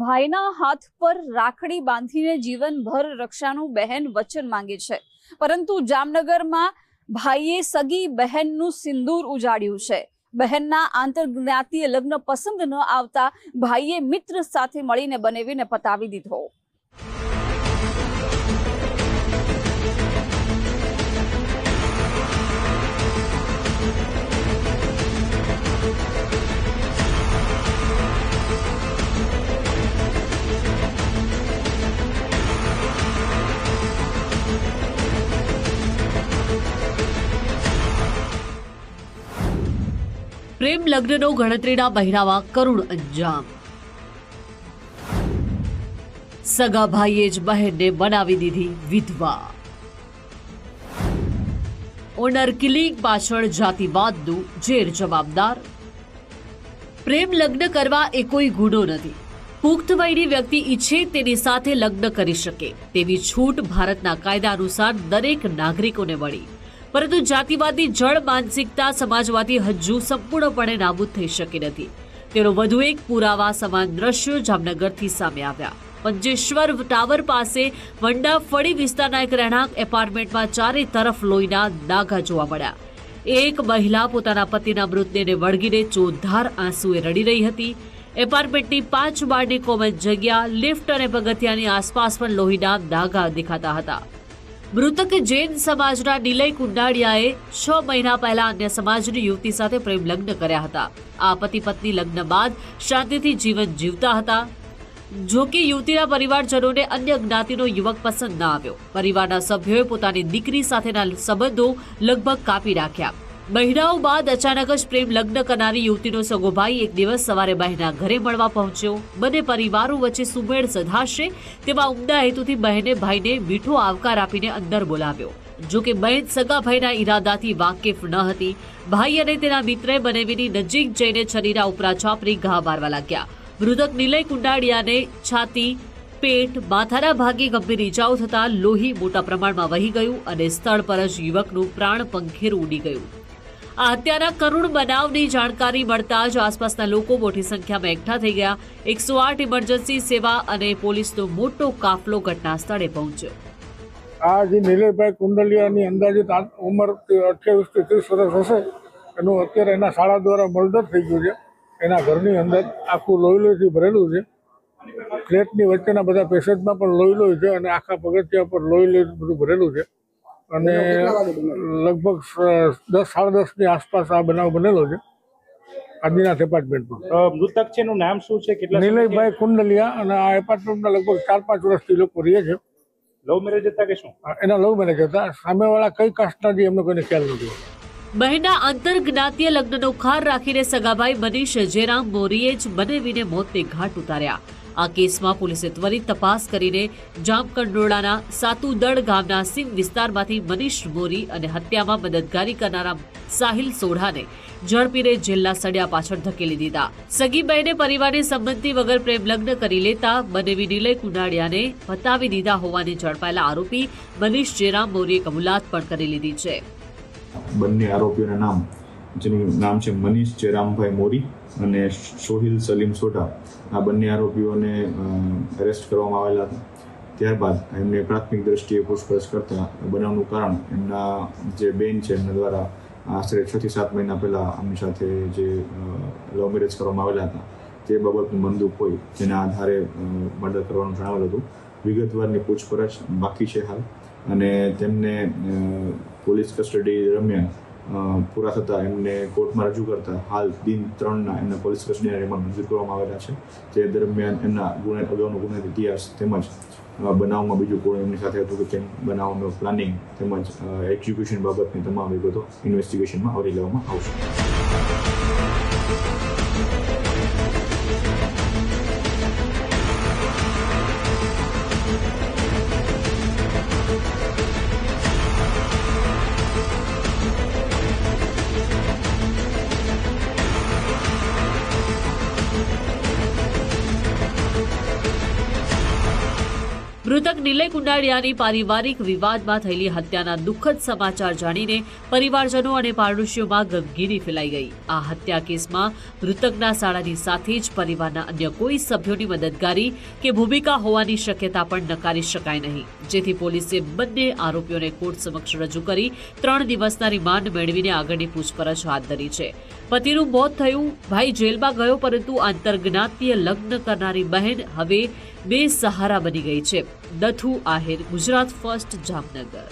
ભાઈના હાથ પર રાખડી બાંધીને જીવનભર રક્ષાનું બહેન વચન માંગે છે. પરંતુ જામનગરમાં ભાઈએ સગી બહેનનું સિંદૂર ઉજાડ્યું છે. બહેનના આંતરજ્ઞાતીય લગ્ન પસંદ ન આવતા ભાઈએ મિત્ર સાથે મળીને બનેવીને પતાવી દીધો. પ્રેમ લગ્નનો ગણતરીના મહિનામાં કરુણ અંજામ. સગા ભાઈએ જ બહેનને બનાવી દીધી વિધવા. ઓનર કિલિંગ પાછળ જાતિવાદનું ઝેર જવાબદાર. પ્રેમ લગ્ન કરવા એ કોઈ ગુનો નથી. પુખ્ત વયની વ્યક્તિ ઈચ્છે તેની સાથે લગ્ન કરી શકે તેવી છૂટ ભારતના કાયદા અનુસાર દરેક નાગરિકોને મળી. પરંતુ જાતિવાદી જળ માનસિકતા સમાજવાદી હજુ સંપૂર્ણપણે નાબૂદ થઈ શકી નથી. તેનો વધુ એક પુરાવા સમાન દ્રશ્યો જામનગરથી સામે આવ્યા. પંચેશ્વર ટાવર પાસે વંડા ફળી વિસ્તારના એક રહેણાંક એપાર્ટમેન્ટમાં ચારે તરફ લોહીના ડાઘા જોવા મળ્યા. એક મહિલા પોતાના પતિના મૃતદેહને વળગીને ચોધાર આંસુએ રડી રહી હતી. એપાર્ટમેન્ટની પાંચ માળની કોમન જગ્યા, લિફ્ટ અને પગથિયાની આસપાસ પણ લોહીના ડાઘા દેખાતા હતા. મૃતક જૈન સમાજના નિલય કુંડાડિયાએ છ મહિના પહેલા અન્ય સમાજની યુવતી સાથે પ્રેમ લગ્ન કર્યા હતા. આ પતિ પત્ની લગ્ન બાદ શાંતિથી જીવન જીવતા હતા. જો કે યુવતીના પરિવારજનોને અન્ય જ્ઞાતિનો યુવક પસંદ ન આવ્યો. પરિવારના સભ્યોએ પોતાની દીકરી સાથેના સંબંધો લગભગ કાપી નાખ્યા. મહિનાઓ બાદ અચાનક જ પ્રેમ લગ્ન કરનારી યુવતીનો સગો ભાઈ એક દિવસ સવારે બહેના ઘરે મળવા પહોંચ્યો. બંને પરિવારો વચ્ચે સુમેળ સધાશે તેવા ઉમદા હેતુથી બહેને ભાઈને મીઠો આવકાર આપીને અંદર બોલાવ્યો. જો કે બહેન સગા ભાઈના ઈરાદાથી વાકેફ ન હતી. ભાઈ અને તેના મિત્રે બનેવીની નજીક જઈને છરીના ઉપરા છાપરી ઘા મારવા લાગ્યા. મૃતક નિલય કુંડાડિયાને છાતી, પેટ, માથાના ભાગે ગંભીર ઈજાઓ થતાં લોહી મોટા પ્રમાણમાં વહી ગયું અને સ્થળ પર જ યુવકનું પ્રાણ પંખેરું ઉડી ગયું. આ હત્યાના કરુણ બનાવની જાણકારી મળતા જ આસપાસના લોકો મોટી સંખ્યામાં એકઠા થઈ ગયા. એકસો આઠ ઇમરજન્સી સેવા અને પોલીસનો મોટો કાફલો ઘટના સ્થળે પહોંચ્યો. આ જે નિલેશભાઈ કુંડલિયાની અંદાજિત ઉંમર અઠ્યાવીસથી ત્રીસ વર્ષ હશે, એનું અત્યારે એના શાળા દ્વારા મર્ડર થઈ ગયું છે. એના ઘરની અંદર આખું લોહી લોહીથી ભરેલું છે. ફ્લેટની વચ્ચેના બધા પેસેજમાં પણ લોહી લોહી છે અને આખા પગથિયા પર લોહી લોહી બધું ભરેલું છે. અને લગભગ દસ સાડા દસની આસપાસ આ બનાવ બનેલો છે આદિનાથ એપાર્ટમેન્ટમાં. મૃતક છે એનું નામ શું છે કેટલા નિલયભાઈ કુંડલિયા અને આ એપાર્ટમેન્ટમાં લગભગ ચાર પાંચ વર્ષથી લોકો રહે છે. લવ મેરેજ હતા કે શું? આ એના લવ મેરેજ હતા. સામેવાળા કઈ કાસ્ટના જે એમને કોઈને ખ્યાલ નથી બહેના આંતરજ્ઞાતીય લગ્નનો ખાર રાખીને સગાભાઈ મનીષ જેરામ મોરીએ જ બનેવીને મોતને ઘાટ ઉતાર્યા. આ કેસમાં પોલીસે ત્વરિત તપાસ કરીને જામકંડોળાના સાતુદળ ગામના સિંહ વિસ્તારમાંથી મનીષ મોરી અને હત્યામાં મદદગારી કરનારા સાહિલ સોઢાને ઝડપીને જેલના સળિયા પાછળ ધકેલી દીધા. સગી બહેને પરિવારની સંબંધી વગર પ્રેમ લગ્ન કરી લેતા બનેવી નિલય કુંડાળિયાને બતાવી દીધા હોવાની ઝડપાયેલા આરોપી મનીષ જેરામ મોરીએ કબૂલાત પણ કરી લીધી છે. બંને આરોપીઓના નામ જેનું નામ છે મનીષ જયરામભાઈ મોરી અને સોહિલ સલીમ સોઢા. આ બંને આરોપીઓને અરેસ્ટ કરવામાં આવેલા હતા. ત્યારબાદ એમને પ્રાથમિક દ્રષ્ટિએ પૂછપરછ કરતા બનાવનું કારણ એમના જે બેન છે એમના દ્વારા આશરે છ થી સાત મહિના પહેલાં આમની સાથે જે લવ મેરેજ કરવામાં આવેલા હતા. તે બાબતનું બંદૂક હોય જેના આધારે મર્ડર કરવાનું જણાવેલું હતું. વિગતવારની પૂછપરછ બાકી છે હાલ. અને તેમને પોલીસ કસ્ટડી દરમિયાન પૂરા થતાં એમને કોર્ટમાં રજૂ કરતા હાલ દિન ત્રણના એમને પોલીસ કસ્ટડીના રિમાન્ડ મંજૂર કરવામાં આવેલા છે. તે દરમિયાન એમના ગુને અગાઉનો ગુનાહિત ઇતિહાસ તેમજ બનાવમાં બીજું કોણ એમની સાથે હતું કે કેમ બનાવનો પ્લાનિંગ તેમજ એક્ઝિક્યુશન બાબતની તમામ વિગતો ઇન્વેસ્ટિગેશનમાં આવરી લેવામાં આવશે. મૃતક નિલય કુંડાળિયાની પારિવારિક વિવાદમાં થયેલી હત્યાના દુઃખદ સમાચાર જાણીને પરિવારજનો અને પાડોશીઓમાં ગમગીરી ફેલાઈ ગઈ. આ હત્યા કેસમાં મૃતકના શાળાની સાથે જ પરિવારના અન્ય કોઈ સભ્યોની મદદગારી કે ભૂમિકા હોવાની શક્યતા પણ નકારી શકાય નહીં. જેથી પોલીસે બંને આરોપીઓને કોર્ટ સમક્ષ રજૂ કરી ત્રણ દિવસના રિમાન્ડ મેળવીને આગળની પૂછપરછ હાથ ધરી છે. પતિનું મોત થયું, ભાઈ જેલમાં ગયો, પરંતુ આંતરજ્ઞાતીય લગ્ન કરનારી બહેન હવે બે સહારા બની ગઈ છે. દથુ આહિર ગુજરાત ફર્સ્ટ જામનગર.